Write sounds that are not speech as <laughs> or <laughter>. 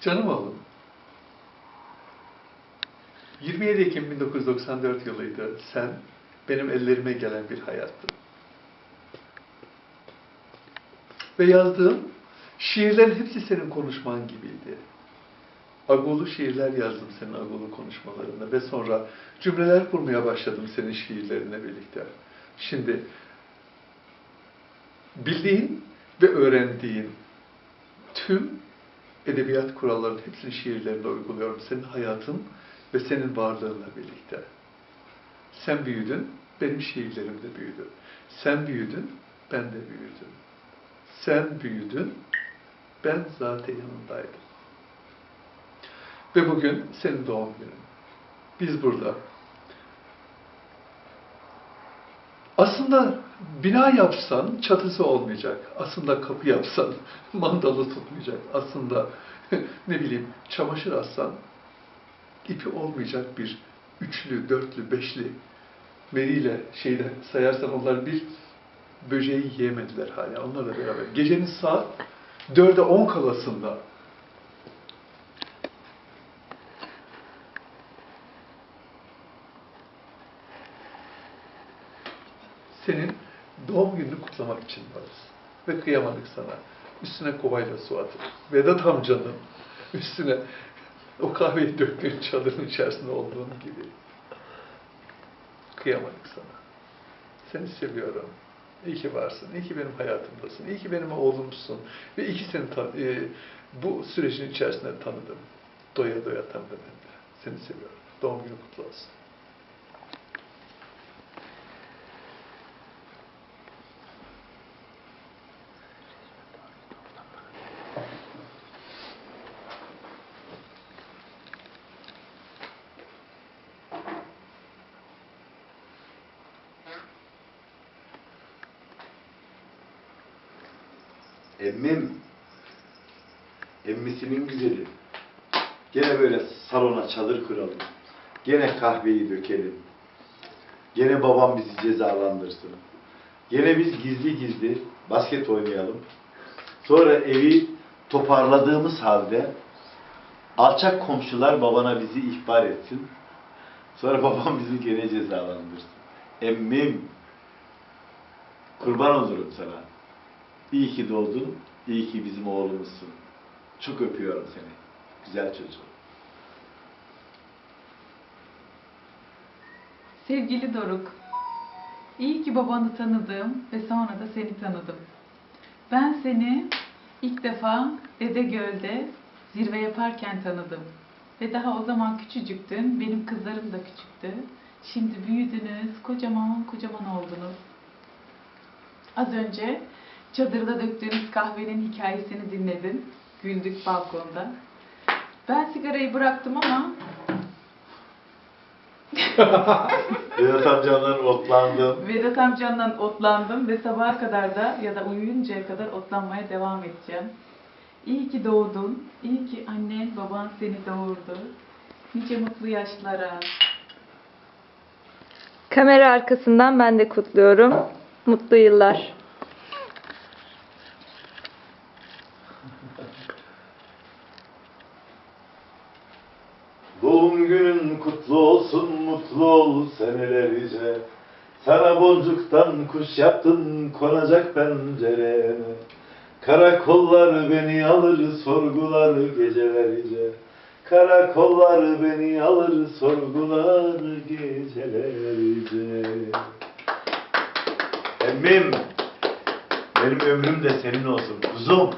Canım oğlum. 27 Ekim 1994 yılıydı. Sen benim ellerime gelen bir hayattın. Ve yazdığım şiirlerin hepsi senin konuşman gibiydi. Agolu şiirler yazdım senin agolu konuşmalarında ve sonra cümleler kurmaya başladım senin şiirlerinle birlikte. Şimdi bildiğin ve öğrendiğin tüm edebiyat kurallarının hepsini şiirlerinde uyguluyorum. Senin hayatın ve senin varlığınla birlikte. Sen büyüdün, benim şiirlerim de büyüdü. Sen büyüdün, ben de büyüdüm. Sen büyüdün, ben zaten yanındaydım. Ve bugün senin doğum günün. Biz burada. Aslında bina yapsan çatısı olmayacak. Aslında kapı yapsan <laughs> mandalı tutmayacak. Aslında <laughs> ne bileyim çamaşır assan ipi olmayacak bir üçlü, dörtlü, beşli meriyle şeyde sayarsan onlar bir böceği yiyemediler hala. Onlarla beraber. Gecenin saat dörde on kalasında senin doğum gününü kutlamak için varız. Ve kıyamadık sana. Üstüne kovayla su atıp, Vedat amcanın üstüne o kahveyi döktüğün çadırın içerisinde olduğun gibi. Kıyamadık sana. Seni seviyorum. İyi ki varsın. İyi ki benim hayatımdasın. İyi ki benim oğlumsun. Ve iyi ki seni e, bu sürecin içerisinde tanıdım. Doya doya tanıdım hem de. Seni seviyorum. Doğum günü kutlu olsun. Emmim. Emmisinin güzeli. Gene böyle salona çadır kuralım. Gene kahveyi dökelim. Gene babam bizi cezalandırsın. Gene biz gizli gizli basket oynayalım. Sonra evi toparladığımız halde alçak komşular babana bizi ihbar etsin. Sonra <laughs> babam bizi gene cezalandırsın. Emmim. Kurban olurum sana. İyi ki doğdun, iyi ki bizim oğlumuzsun. Çok öpüyorum seni. Güzel çocuğum. Sevgili Doruk, iyi ki babanı tanıdım ve sonra da seni tanıdım. Ben seni ilk defa Dede Göl'de zirve yaparken tanıdım. Ve daha o zaman küçücüktün, benim kızlarım da küçüktü. Şimdi büyüdünüz, kocaman kocaman oldunuz. Az önce çadırda döktüğünüz kahvenin hikayesini dinledin. Güldük balkonda. Ben sigarayı bıraktım ama <laughs> Vedat amcamdan otlandım. Vedat amcandan otlandım ve sabaha kadar da ya da uyuyuncaya kadar otlanmaya devam edeceğim. İyi ki doğdun. İyi ki annen, baban seni doğurdu. Nice mutlu yaşlara. Kamera arkasından ben de kutluyorum. Mutlu yıllar. Doğum günün kutlu olsun, mutlu ol senelerce. Sana boncuktan kuş yaptın, konacak pencerene. Karakollar beni alır, sorgular gecelerce. Karakollar beni alır, sorgular gecelerce. Emmim, benim ömrüm de senin olsun kuzum.